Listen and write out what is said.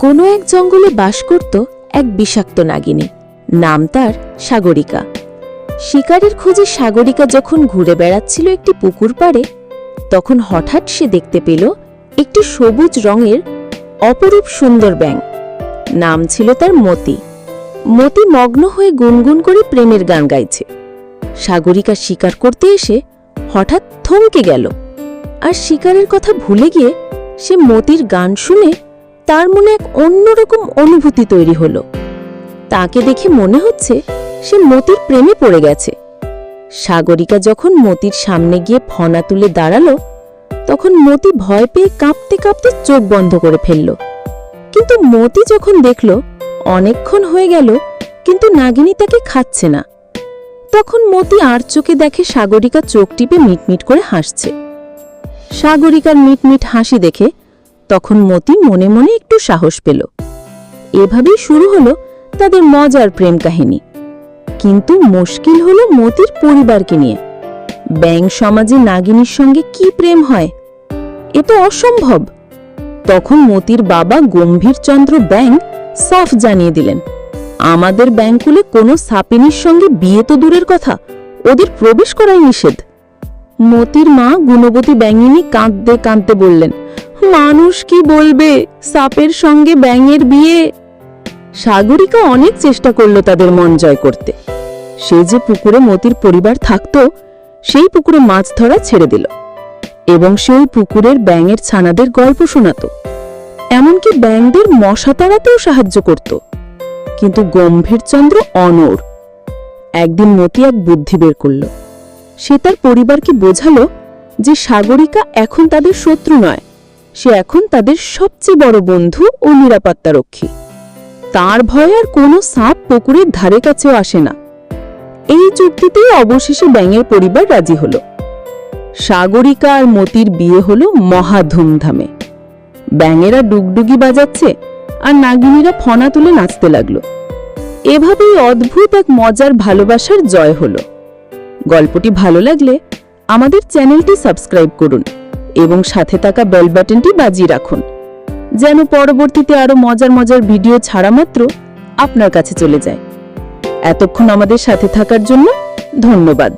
কোনো এক জঙ্গলে বাস করত এক বিষাক্ত নাগিনী। নাম তার সাগরিকা। শিকারের খোঁজে সাগরিকা যখন ঘুরে বেড়াচ্ছিল একটি পুকুর পাড়ে, তখন হঠাৎ সে দেখতে পেল একটি সবুজ রঙের অপরূপ সুন্দর ব্যাঙ। নাম ছিল তার মতি। মতি মগ্ন হয়ে গুনগুন করে প্রেমের গান গাইছে। সাগরিকা শিকার করতে এসে হঠাৎ থমকে গেল। আর শিকারের কথা ভুলে গিয়ে সে মতির গান শুনে তার মনে এক অন্যরকম অনুভূতি তৈরি হলো। তাকে দেখে মনে হচ্ছে সে মতির প্রেমে পড়ে গেছে। সাগরিকা যখন মতির সামনে গিয়ে ফনা তুলে দাঁড়াল, তখন মতি ভয় পেয়ে কাঁপতে কাঁপতে চোখ বন্ধ করে ফেলল। কিন্তু মতি যখন দেখল, অনেকক্ষণ হয়ে গেল, কিন্তু নাগিনী তাকে খাচ্ছে না। তখন মতি আর চোখে দেখে সাগরিকা চোখ টিপে মিটমিট করে হাসছে। সাগরিকার মিটমিট হাসি দেখে তখন মতি মনে মনে একটু সাহস পেল। এভাবেই শুরু হলো তাদের মজার প্রেম কাহিনী। কিন্তু মুশকিল হলো মতির পরিবারকে নিয়ে। ব্যাং সমাজে নাগিনীর সঙ্গে কি প্রেম হয়? এ তো অসম্ভব। তখন মতির বাবা গম্ভীরচন্দ্র ব্যাং সাফ জানিয়ে দিলেন, আমাদের ব্যাংকুলে কোনো সাপিনীর সঙ্গে বিয়ে তো দূরের কথা, ওদের প্রবেশ করাই নিষেধ। মতির মা গুণবতী ব্যাঙিনী কাঁদতে কাঁদতে বললেন মানুষ কি বলবে? সাপের সঙ্গে ব্যাঙের বিয়ে? সাগরিকা অনেক চেষ্টা করল তাদের মন জয় করতে। সে যে পুকুরে মতির পরিবার থাকত, সেই পুকুরে মাছ ধরা ছেড়ে দিল। এবং সে ওই পুকুরের ব্যাঙের ছানাদের গল্প শোনাত। এমনকি ব্যাঙদের মশা তাড়াতেও সাহায্য করত। কিন্তু গম্ভীরচন্দ্র অনড়। একদিন মতি এক বুদ্ধি বের করল। সে তার পরিবারকে বোঝালো যে সাগরিকা এখন তাদের শত্রু নয়। সে এখন তাদের সবচেয়ে বড় বন্ধু ও নিরাপত্তারক্ষী। তার ভয় আর কোনো সাপ পুকুরের ধারে কাছেও আসে না। এই চুক্তিতেই অবশেষে ব্যাঙের পরিবার রাজি হল। সাগরিকা আর মতির বিয়ে হল মহা ধুমধামে। ব্যাঙেরা ডুগডুগি বাজাচ্ছে আর নাগিনীরা ফনা তুলে নাচতে লাগল। এভাবেই অদ্ভুত এক মজার ভালোবাসার জয় হলো। গল্পটি ভালো লাগলে আমাদের চ্যানেলটি সাবস্ক্রাইব করুন। এবং সাথে থাকা বেল বাটনটি বাজিয়ে রাখুন, যেন পরবর্তীতে আরও মজার মজার ভিডিও ছাড়া মাত্র আপনার কাছে চলে যায়। এতক্ষণ আমাদের সাথে থাকার জন্য ধন্যবাদ।